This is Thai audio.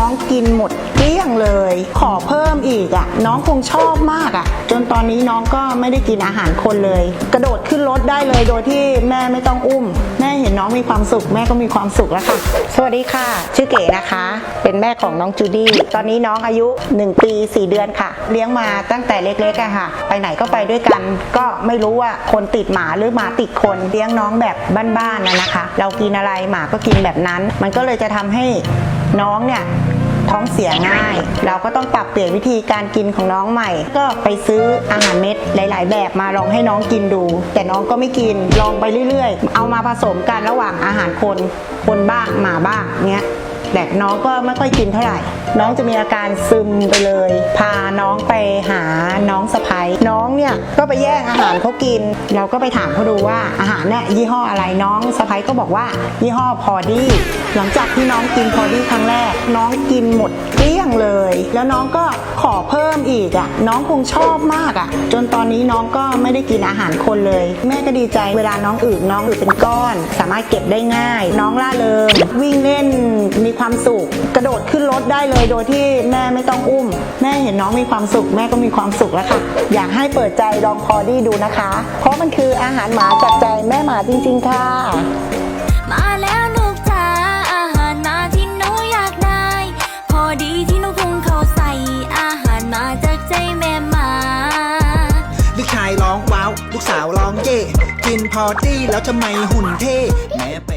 น้องกินหมดเกลี้ยงเลย ขอเพิ่มอีกอะ่ะ น้องคงชอบมากอะ่ะ จนตอนนี้น้องก็ไม่ได้กินอาหารคนเลย กระโดดขึ้นรถได้เลยโดยที่แม่ไม่ต้องอุ้ม แม่เห็นน้องมีความสุข แม่ก็มีความสุขแล้วค่ะ สวัสดีค่ะ ชื่อเก๋นะคะ เป็นแม่ของน้องจูดี้ตอนนี้น้องอายุ 1 ปี 4 เดือนค่ะ เลี้ยงมาตั้งแต่เล็กๆอะค่ะ ไปไหนก็ไปด้วยกัน ก็ไม่รู้ว่าคนติดหมาหรือหมาติดคนเลี้ยงน้องแบบบ้านๆนะนะคะ เรากินอะไรหมาก็กินแบบนั้น มันก็เลยจะทำให้ น้องเนี่ยท้องเสียง่าย เราก็ต้องปรับเปลี่ยนวิธีการกินของน้องใหม่ ก็ไปซื้ออาหารเม็ดหลาย ๆ แบบมาลองให้น้องกินดู แต่น้องก็ไม่กินลองไปเรื่อย ๆ เอามาผสมกันระหว่างอาหารคนคนบ้างหมาบ้างเนี้ยแต่น้องก็ไม่ค่อยกินเท่าไหร่ น้องจะมีอาการซึมไปเลย พาน้องไปหาน้องสะพ้ยน้องเนี่ยก็ไปแย่งอาหารเขากิน เราก็ไปถามเขาดูว่าอาหารเนี่ยยี่ห้ออะไรน้องสะพ้ยก็บอกว่า ยี่ห้อพอดี หลังจากที่น้องกินพอดี้ครั้งแรก น้องกินหมดเกลี้ยงเลย แล้วน้องก็ขอเพิ่มอีกอะ่ะ น้องคงชอบมากอะ่ะ จนตอนนี้น้องก็ไม่ได้กินอาหารคนเลย แม่ก็ดีใจเวลาน้องอึน้องอึเป็นก้อน สามารถเก็บได้ง่าย น้องล่าเริงวิ่งเล่นมีความสุข กระโดดขึ้นรถได้เลยโดยที่แม่ไม่ต้องอุ้ม แม่เห็นน้องมีความสุข แม่ก็มีความสุขแล้วค่ะ อยากให้เปิดใจลองพอดี้ดูนะคะ เพราะมันคืออาหารหมาจากใจแม่หมาจริง ๆ ค่ะายร้องว้าว ลูกสาวร้องเย่กินพอตี้แล้วทำไมหุ่นเท่แม่เป